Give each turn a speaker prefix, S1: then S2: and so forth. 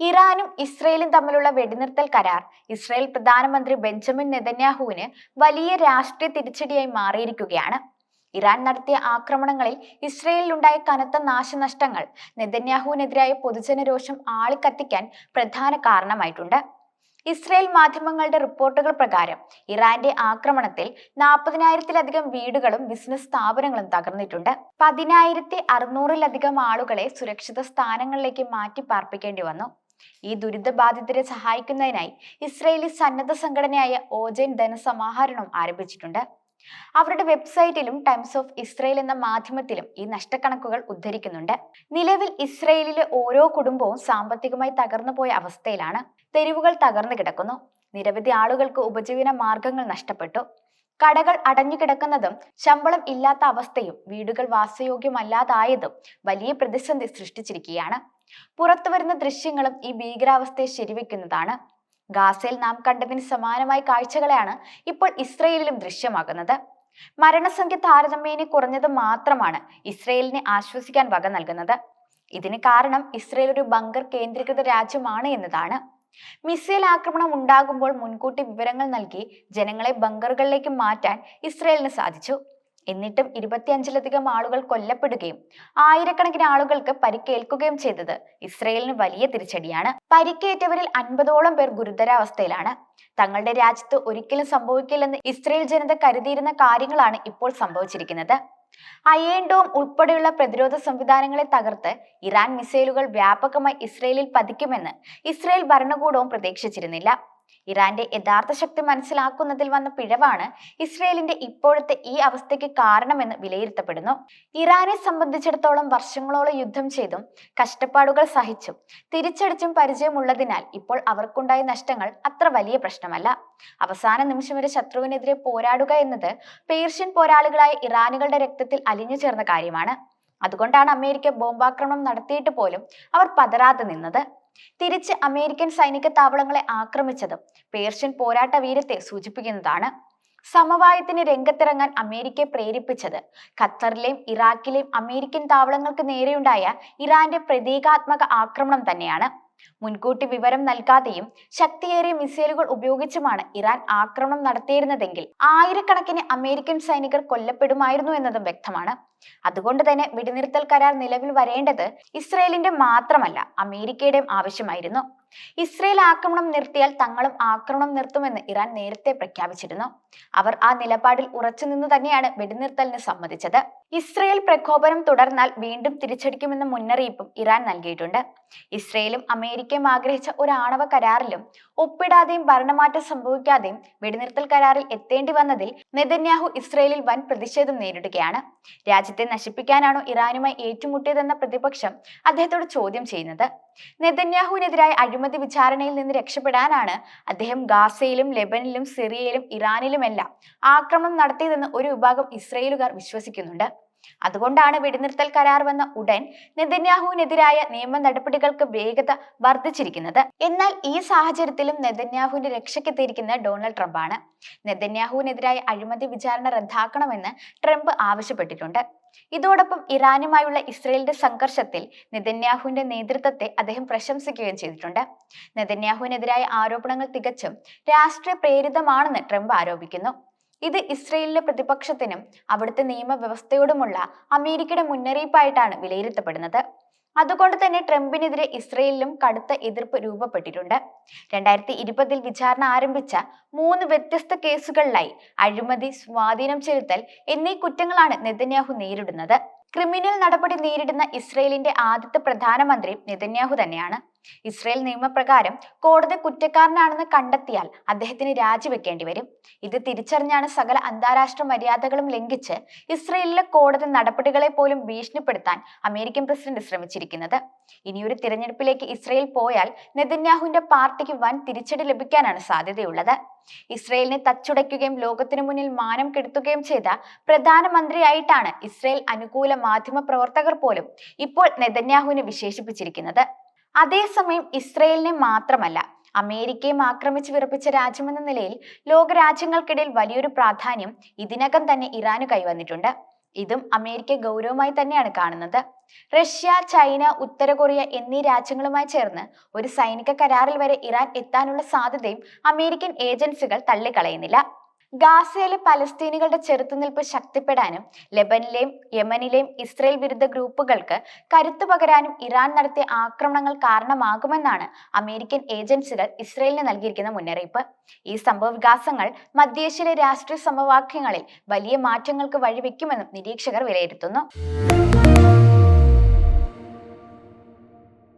S1: ഇറാനും ഇസ്രയേലും തമ്മിലുള്ള വെടിനിർത്തൽ കരാർ. ഇസ്രയേൽ പ്രധാനമന്ത്രി ബെഞ്ചമിൻ നെതന്യാഹുവിന് വലിയ രാഷ്ട്രീയ തിരിച്ചടിയായി മാറിയിരിക്കുകയാണ്. ഇറാൻ നടത്തിയ ആക്രമണങ്ങളിൽ ഇസ്രയേലിലുണ്ടായ കനത്ത നാശനഷ്ടങ്ങൾ നെതന്യാഹുവിനെതിരായ പൊതുജനരോഷം ആളിക്കത്തിക്കാൻ പ്രധാന കാരണമായിട്ടുണ്ട്. ഇസ്രയേൽ മാധ്യമങ്ങളുടെ റിപ്പോർട്ടുകൾ പ്രകാരം ഇറാന്റെ ആക്രമണത്തിൽ നാൽപ്പതിനായിരത്തിലധികം വീടുകളും ബിസിനസ് സ്ഥാപനങ്ങളും തകർന്നിട്ടുണ്ട്. പതിനായിരത്തി അറുന്നൂറിലധികം ആളുകളെ സുരക്ഷിത സ്ഥാനങ്ങളിലേക്ക് മാറ്റി പാർപ്പിക്കേണ്ടി വന്നു. ഈ ദുരിതബാധിതരെ സഹായിക്കുന്നതിനായി ഇസ്രയേലി സന്നദ്ധ സംഘടനയായ ഓജൻ ധനസമാഹരണം ആരംഭിച്ചിട്ടുണ്ട്. അവരുടെ വെബ്സൈറ്റിലും ടൈംസ് ഓഫ് ഇസ്രയേൽ എന്ന മാധ്യമത്തിലും ഈ നഷ്ടക്കണക്കുകൾ ഉദ്ധരിക്കുന്നുണ്ട്. നിലവിൽ ഇസ്രയേലിലെ ഓരോ കുടുംബവും സാമ്പത്തികമായി തകർന്നു പോയ അവസ്ഥയിലാണ് തെരുവുകൾ തകർന്നു കിടക്കുന്നു. നിരവധി ആളുകൾക്ക് ഉപജീവന മാർഗങ്ങൾ നഷ്ടപ്പെട്ടു. കടകൾ അടഞ്ഞു കിടക്കുന്നതും ശമ്പളം ഇല്ലാത്ത അവസ്ഥയും വീടുകൾ വാസയോഗ്യമല്ലാതായതും വലിയ പ്രതിസന്ധി സൃഷ്ടിച്ചിരിക്കുകയാണ്. പുറത്തു വരുന്ന ദൃശ്യങ്ങളും ഈ ഭീകരാവസ്ഥയെ ശരിവെക്കുന്നതാണ്. ഗാസയിൽ നാം കണ്ടതിന് സമാനമായ കാഴ്ചകളെയാണ് ഇപ്പോൾ ഇസ്രയേലിലും ദൃശ്യമാകുന്നത്. മരണസംഖ്യ താരതമ്യേന കുറഞ്ഞത് മാത്രമാണ് ഇസ്രയേലിനെ ആശ്വസിക്കാൻ വക നൽകുന്നത്. ഇതിന് കാരണം ഇസ്രയേൽ ഒരു ബങ്കർ കേന്ദ്രീകൃത രാജ്യമാണ് എന്നതാണ്. മിസൈൽ ആക്രമണം ഉണ്ടാകുമ്പോൾ മുൻകൂട്ടി വിവരങ്ങൾ നൽകി ജനങ്ങളെ ബങ്കറുകളിലേക്ക് മാറ്റാൻ ഇസ്രയേലിന് സാധിച്ചു. എന്നിട്ടും ഇരുപത്തിയഞ്ചിലധികം ആളുകൾ കൊല്ലപ്പെടുകയും ആയിരക്കണക്കിന് ആളുകൾക്ക് പരിക്കേൽക്കുകയും ചെയ്തത് ഇസ്രയേലിന് വലിയ തിരിച്ചടിയാണ്. പരിക്കേറ്റവരിൽ അൻപതോളം പേർ ഗുരുതരാവസ്ഥയിലാണ്. തങ്ങളുടെ രാജ്യത്ത് ഒരിക്കലും സംഭവിക്കില്ലെന്ന് ഇസ്രയേൽ ജനത കരുതിയിരുന്ന കാര്യങ്ങളാണ് ഇപ്പോൾ സംഭവിച്ചിരിക്കുന്നത്. അയേൺ ഡോം ഉൾപ്പെടെയുള്ള പ്രതിരോധ സംവിധാനങ്ങളെ തകർത്ത് ഇറാൻ മിസൈലുകൾ വ്യാപകമായി ഇസ്രയേലിൽ പതിക്കുമെന്ന് ഇസ്രയേൽ ഭരണകൂടവും പ്രതീക്ഷിച്ചിരുന്നില്ല. ഇറാന്റെ യഥാർത്ഥ ശക്തി മനസ്സിലാക്കുന്നതിൽ വന്ന പിഴവാണ് ഇസ്രയേലിന്റെ ഇപ്പോഴത്തെ ഈ അവസ്ഥയ്ക്ക് കാരണമെന്ന് വിലയിരുത്തപ്പെടുന്നു. ഇറാനെ സംബന്ധിച്ചിടത്തോളം വർഷങ്ങളോളം യുദ്ധം ചെയ്തും കഷ്ടപ്പാടുകൾ സഹിച്ചും തിരിച്ചടിച്ചും പരിചയമുള്ളതിനാൽ ഇപ്പോൾ അവർക്കുണ്ടായ നഷ്ടങ്ങൾ അത്ര വലിയ പ്രശ്നമല്ല. അവസാന നിമിഷം വരെ ശത്രുവിനെതിരെ പോരാടുക എന്നത് പേർഷ്യൻ പോരാളികളായ ഇറാനുകളുടെ രക്തത്തിൽ അലിഞ്ഞു ചേർന്ന കാര്യമാണ്. അതുകൊണ്ടാണ് അമേരിക്ക ബോംബാക്രമണം നടത്തിയിട്ട് പോലും അവർ പതരാതെ നിന്നത്. തിരിച്ച് അമേരിക്കൻ സൈനിക താവളങ്ങളെ ആക്രമിച്ചതും പേർഷ്യൻ പോരാട്ട വീരത്തെ സൂചിപ്പിക്കുന്നതാണ്. സമവായത്തിന് രംഗത്തിറങ്ങാൻ അമേരിക്കയെ പ്രേരിപ്പിച്ചത് ഖത്തറിലെയും ഇറാഖിലെയും അമേരിക്കൻ താവളങ്ങൾക്ക് നേരെയുണ്ടായ ഇറാന്റെ പ്രതീകാത്മക ആക്രമണം തന്നെയാണ്. മുൻകൂട്ടി വിവരം നൽകാതെയും ശക്തിയേറിയ മിസൈലുകൾ ഉപയോഗിച്ചുമാണ് ഇറാൻ ആക്രമണം നടത്തിയിരുന്നതെങ്കിൽ ആയിരക്കണക്കിന് അമേരിക്കൻ സൈനികർ കൊല്ലപ്പെടുമായിരുന്നു എന്നതും വ്യക്തമാണ്. അതുകൊണ്ട് തന്നെ വെടിനിർത്തൽ കരാർ നിലവിൽ വരേണ്ടത് ഇസ്രയേലിന്റെ മാത്രമല്ല അമേരിക്കയുടെയും ആവശ്യമായിരുന്നു. ഇസ്രയേൽ ആക്രമണം നിർത്തിയാൽ തങ്ങളും ആക്രമണം നിർത്തുമെന്ന് ഇറാൻ നേരത്തെ പ്രഖ്യാപിച്ചിരുന്നു. അവർ ആ നിലപാടിൽ ഉറച്ചു നിന്ന് തന്നെയാണ് വെടിനിർത്തലിന് സമ്മതിച്ചത്. ഇസ്രയേൽ പ്രകോപനം തുടർന്നാൽ വീണ്ടും തിരിച്ചടിക്കുമെന്ന മുന്നറിയിപ്പും ഇറാൻ നൽകിയിട്ടുണ്ട്. ഇസ്രയേലും അമേരിക്കയും ആഗ്രഹിച്ച ഒരു ആണവ കരാറിലും ഒപ്പിടാതെയും ഭരണമാറ്റം സംഭവിക്കാതെയും വെടിനിർത്തൽ കരാറിൽ എത്തേണ്ടി വന്നതിൽ നെതന്യാഹു ഇസ്രയേലിൽ വൻ പ്രതിഷേധം നേരിടുകയാണ്. രാജ്യത്തെ നശിപ്പിക്കാനാണോ ഇറാനുമായി ഏറ്റുമുട്ടിയതെന്ന പ്രതിപക്ഷം അദ്ദേഹത്തോട് ചോദ്യം ചെയ്യുന്നത്. നെതന്യാഹുവിനെതിരായ അഴിമതി വിചാരണയിൽ നിന്ന് രക്ഷപ്പെടാനാണ് അദ്ദേഹം ഗാസയിലും ലെബനിലും സിറിയയിലും ഇറാനിലുമെല്ലാം ആക്രമണം നടത്തിയതെന്ന് ഒരു വിഭാഗം ഇസ്രയേലുകാർ വിശ്വസിക്കുന്നുണ്ട്. അതുകൊണ്ടാണ് വെടിനിർത്തൽ കരാർ വന്ന ഉടൻ നെതന്യാഹുവിനെതിരായ നിയമ നടപടികൾക്ക് വേഗത വർദ്ധിച്ചിരിക്കുന്നത്. എന്നാൽ ഈ സാഹചര്യത്തിലും നെതന്യാഹുവിന്റെ രക്ഷയ്ക്കെത്തിയിരിക്കുന്ന ഡൊണാൾഡ് ട്രംപാണ്. നെതന്യാഹുവിനെതിരായ അഴിമതി വിചാരണ റദ്ദാക്കണമെന്ന് ട്രംപ് ആവശ്യപ്പെട്ടിട്ടുണ്ട്. ഇതോടൊപ്പം ഇറാനുമായുള്ള ഇസ്രയേലിന്റെ സംഘർഷത്തിൽ നെതന്യാഹുവിന്റെ നേതൃത്വത്തെ അദ്ദേഹം പ്രശംസിക്കുകയും ചെയ്തിട്ടുണ്ട്. നെതന്യാഹുവിനെതിരായ ആരോപണങ്ങൾ തികച്ചും രാഷ്ട്രീയ പ്രേരിതമാണെന്ന് ട്രംപ് ആരോപിക്കുന്നു. ഇത് ഇസ്രയേലിലെ പ്രതിപക്ഷത്തിനും അവിടുത്തെ നിയമവ്യവസ്ഥയോടുമുള്ള അമേരിക്കയുടെ മുന്നറിയിപ്പായിട്ടാണ് വിലയിരുത്തപ്പെടുന്നത്. അതുകൊണ്ട് തന്നെ ട്രംപിനെതിരെ ഇസ്രയേലിലും കടുത്ത എതിർപ്പ് രൂപപ്പെട്ടിട്ടുണ്ട്. രണ്ടായിരത്തി ഇരുപതിൽ വിചാരണ ആരംഭിച്ച മൂന്ന് വ്യത്യസ്ത കേസുകളിലായി അഴിമതി സ്വാധീനം ചെലുത്തൽ എന്നീ കുറ്റങ്ങളാണ് നെതന്യാഹു നേരിടുന്നത്. ക്രിമിനൽ നടപടി നേരിടുന്ന ഇസ്രയേലിന്റെ ആദ്യത്തെ പ്രധാനമന്ത്രി നെതന്യാഹു തന്നെയാണ്. ഇസ്രയേൽ നിയമപ്രകാരം കോടതി കുറ്റക്കാരനാണെന്ന് കണ്ടെത്തിയാൽ അദ്ദേഹത്തിന് രാജിവെക്കേണ്ടി വരും. ഇത് തിരിച്ചറിഞ്ഞാണ് സകല അന്താരാഷ്ട്ര മര്യാദകളും ലംഘിച്ച് ഇസ്രയേലിലെ കോടതി നടപടികളെ പോലും ഭീഷണിപ്പെടുത്താൻ അമേരിക്കൻ പ്രസിഡന്റ് ശ്രമിച്ചിരിക്കുന്നത്. ഇനിയൊരു തിരഞ്ഞെടുപ്പിലേക്ക് ഇസ്രയേൽ പോയാൽ നെതന്യാഹുവിന്റെ പാർട്ടിക്ക് വൻ തിരിച്ചടി ലഭിക്കാനാണ് സാധ്യതയുള്ളത്. ഇസ്രയേലിനെ തച്ചുടയ്ക്കുകയും ലോകത്തിനു മുന്നിൽ മാനം കെടുത്തുകയും ചെയ്ത പ്രധാനമന്ത്രിയായിട്ടാണ് ഇസ്രയേൽ അനുകൂല മാധ്യമ പ്രവർത്തകർ പോലും ഇപ്പോൾ നെതന്യാഹുവിനെ വിശേഷിപ്പിച്ചിരിക്കുന്നത്. അതേസമയം ഇസ്രയേലിനെ മാത്രമല്ല അമേരിക്കയും ആക്രമിച്ച് വിറപ്പിച്ച രാജ്യമെന്ന നിലയിൽ ലോകരാജ്യങ്ങൾക്കിടയിൽ വലിയൊരു പ്രാധാന്യം ഇതിനകം തന്നെ ഇറാന് കൈവന്നിട്ടുണ്ട്. ഇതും അമേരിക്ക ഗൗരവമായി തന്നെയാണ് കാണുന്നത്. റഷ്യ ചൈന ഉത്തര കൊറിയ എന്നീ രാജ്യങ്ങളുമായി ചേർന്ന് ഒരു സൈനിക കരാറിൽ വരെ ഇറാൻ എത്താനുള്ള സാധ്യതയും അമേരിക്കൻ ഏജൻസികൾ തള്ളിക്കളയുന്നില്ല. ഗാസയിലെ പലസ്തീനികളുടെ ചെറുത്തുനിൽപ്പ് ശക്തിപ്പെടാനും ലെബനിലെയും യമനിലെയും ഇസ്രയേൽ വിരുദ്ധ ഗ്രൂപ്പുകൾക്ക് കരുത്തു പകരാനും ഇറാൻ നടത്തിയ ആക്രമണങ്ങൾ കാരണമാകുമെന്നാണ് അമേരിക്കൻ ഏജൻസികൾ ഇസ്രയേലിന് നൽകിയിരിക്കുന്ന മുന്നറിയിപ്പ്. ഈ സംഭവ വികാസങ്ങൾ മധ്യേഷ്യയിലെ രാഷ്ട്രീയ സമവാക്യങ്ങളിൽ വലിയ മാറ്റങ്ങൾക്ക് വഴിവെക്കുമെന്നും നിരീക്ഷകർ വിലയിരുത്തുന്നു.